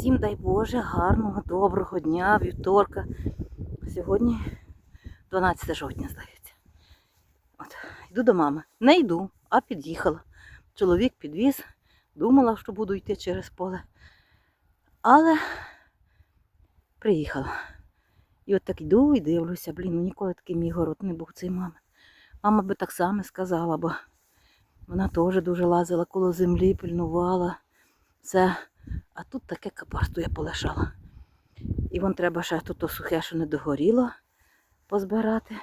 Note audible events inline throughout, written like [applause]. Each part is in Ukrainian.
Всім дай Боже, гарного, доброго дня, вівторка. Сьогодні 12 жовтня, здається. От, йду до мами. Не йду, а під'їхала. Чоловік підвіз, думала, що буду йти через поле. Але приїхала. І от так йду і дивлюся, блін, ну ніколи такий мій город не був цей мами. Мама би так само сказала, бо вона теж дуже лазила коло землі, пильнувала. Все. А тут таке капарство я полишала. І вон треба ще тут то сухе, що не догоріло, позбирати.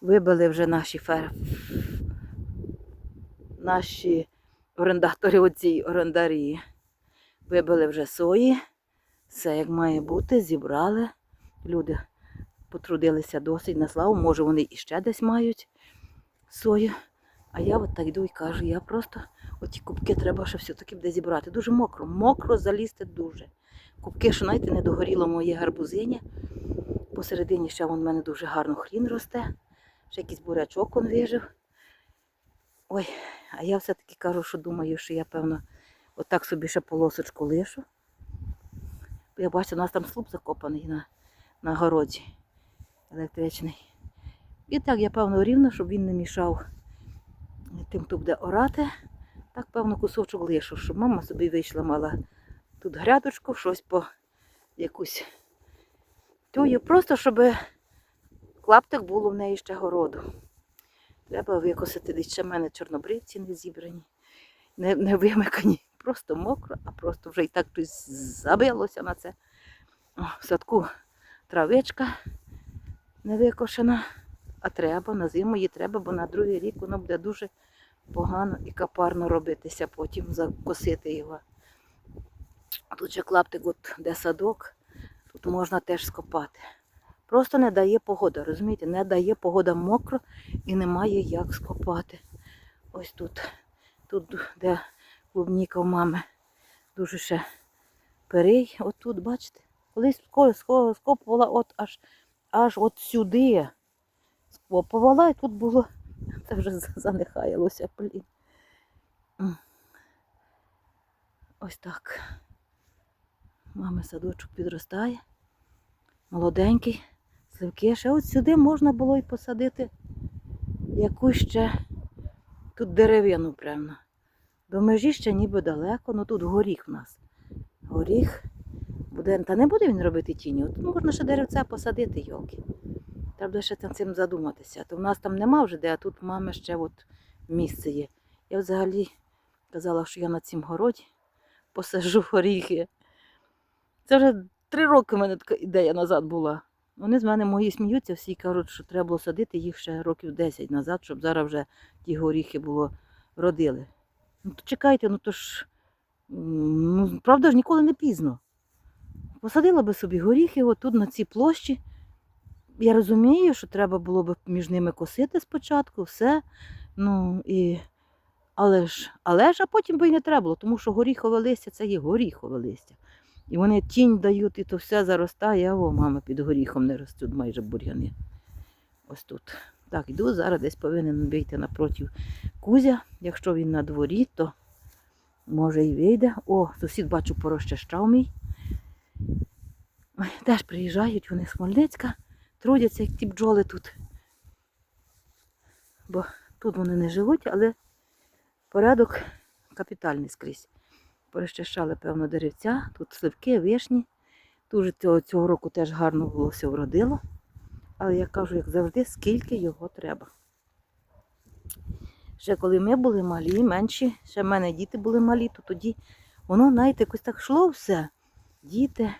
Вибили вже наші фер... наші орендатори оці орендарі. Вибили вже сої. Все як має бути, зібрали. Люди потрудилися досить на славу. Може вони іще десь мають сою. А я от так йду і кажу, я просто оті кубки треба ще все-таки буде зібрати. Дуже мокро, мокро залізти дуже. Кубки, що знаєте, не догоріло моє гарбузиня. Посередині ще вон в мене дуже гарно хрін росте. Ще якийсь бурячок он вижив. Ой, а я все-таки кажу, що думаю, що я, певно, отак собі ще полосочку лишу. Я бачу, у нас там слуп закопаний на, на городі електричний. І так, я, певно, рівно, щоб він не мішав тим, хто буде орати. Так, певно, кусочок лишу, щоб мама собі вийшла, мала тут грядочку, щось по якусь тюю. Просто щоб клаптик було в неї ще городу. Треба викосити десь ще мене чорнобривці не зібрані, не, не вимикані. Просто мокро, а просто вже і так щось забилося на це. О, в садку травичка не викошена, а треба, на зиму її треба, бо на другий рік воно буде дуже погано і капарно робитися, потім закосити його. Тут же клаптик, от де садок, тут можна теж скопати. Просто не дає погода, розумієте? Не дає погода мокро і немає як скопати. Ось тут, тут, де клубніка в мами, дуже ще перей. От тут, бачите, колись ско- ско- скопувала от аж, аж от сюди. Скопувала, і тут було [laughs] це вже за- занехаялося, блін. Ось так. Мами садочок підростає. Молоденький. Сливки. Ще от сюди можна було й посадити якусь ще тут деревину, прямо. До межі ще ніби далеко, ну тут горіх в нас. Горіх буде. Та не буде він робити тіні. От можна ще деревця посадити, йолки. Треба ще цим задуматися. То в нас там нема вже де, а тут в мами ще от місце є. Я взагалі казала, що я на цім городі посаджу [laughs] горіхи. Це вже три роки в мене така ідея назад була. Вони з мене мої сміються, всі кажуть, що треба було садити їх ще років 10 назад, щоб зараз вже ті горіхи було родили. Ну то чекайте, ну то ж, ну, правда ж ніколи не пізно. Посадила би собі горіхи отут на цій площі. Я розумію, що треба було б між ними косити спочатку, все. Ну і... Але ж, але ж, а потім би й не треба було, тому що горіхове листя це є горіхове листя. І вони тінь дають, і то все заростає, а о, мама, під горіхом не ростуть майже бур'яни. Ось тут. Так, йду, зараз десь повинен вийти напротив Кузя. Якщо він на дворі, то може і вийде. О, сусід бачу порозчащав мій. Теж приїжджають вони з Хмельницька, трудяться, як ті бджоли тут. Бо тут вони не живуть, але порядок капітальний скрізь. Перещащали, певно, деревця, тут сливки, вишні. Дуже цього, цього року теж гарно було все вродило. Але я кажу, як завжди, скільки його треба. Ще коли ми були малі, менші, ще в мене діти були малі, то тоді воно, знаєте, якось так йшло все. Діти.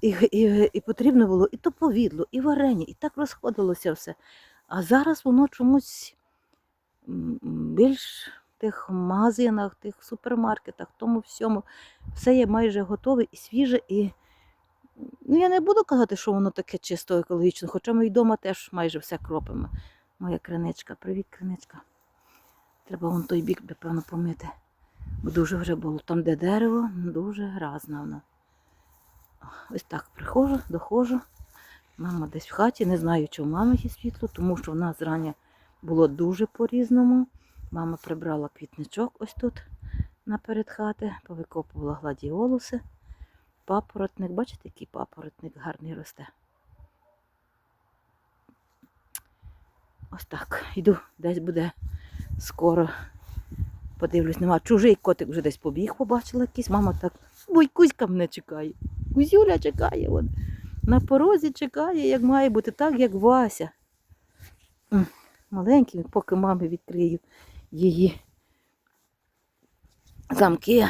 І, і, і потрібно було і то повідло, і варення, і так розходилося все. А зараз воно чомусь більш в тих магазинах, тих супермаркетах, тому всьому, все є майже готове і свіже. І ну, я не буду казати, що воно таке чисто екологічно, хоча ми й вдома теж майже все кропимо. Моя криничка, привіт, криничка. Треба вон той бік, би, певно, помити. Бо дуже вже було. Там, де дерево, дуже грязно воно. Ось так приходжу, доходжу. Мама десь в хаті, не знаю, чи в мами є світло, тому що в нас зрання було дуже по-різному. Мама прибрала квітничок ось тут наперед хати, повикопувала гладіолуси. Папоротник, бачите, який папоротник гарний росте. Ось так. Йду, десь буде скоро. Подивлюсь, нема. Чужий котик вже десь побіг, побачила якийсь. Мама так. Ой, Кузька мене чекає. Кузюля чекає. От. На порозі чекає, як має бути, так, як Вася. Маленький, поки мамі відкрию її замки.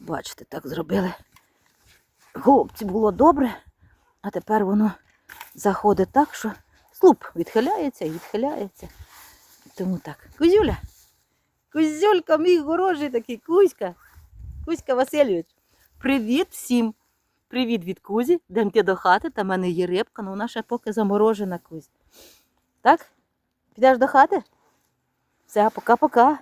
Бачите, так зробили. Голубці було добре, а тепер воно заходить так, що слуп відхиляється і відхиляється. Тому так. Кузюля. Кузюлька, мій хороший такий Кузька. Кузька Васильович. Привіт всім. Привіт від Кузі. Йдемте до хати, там в мене є рибка, але вона ще поки заморожена Кузь. Так? Підеш до хати? Все, пока-пока.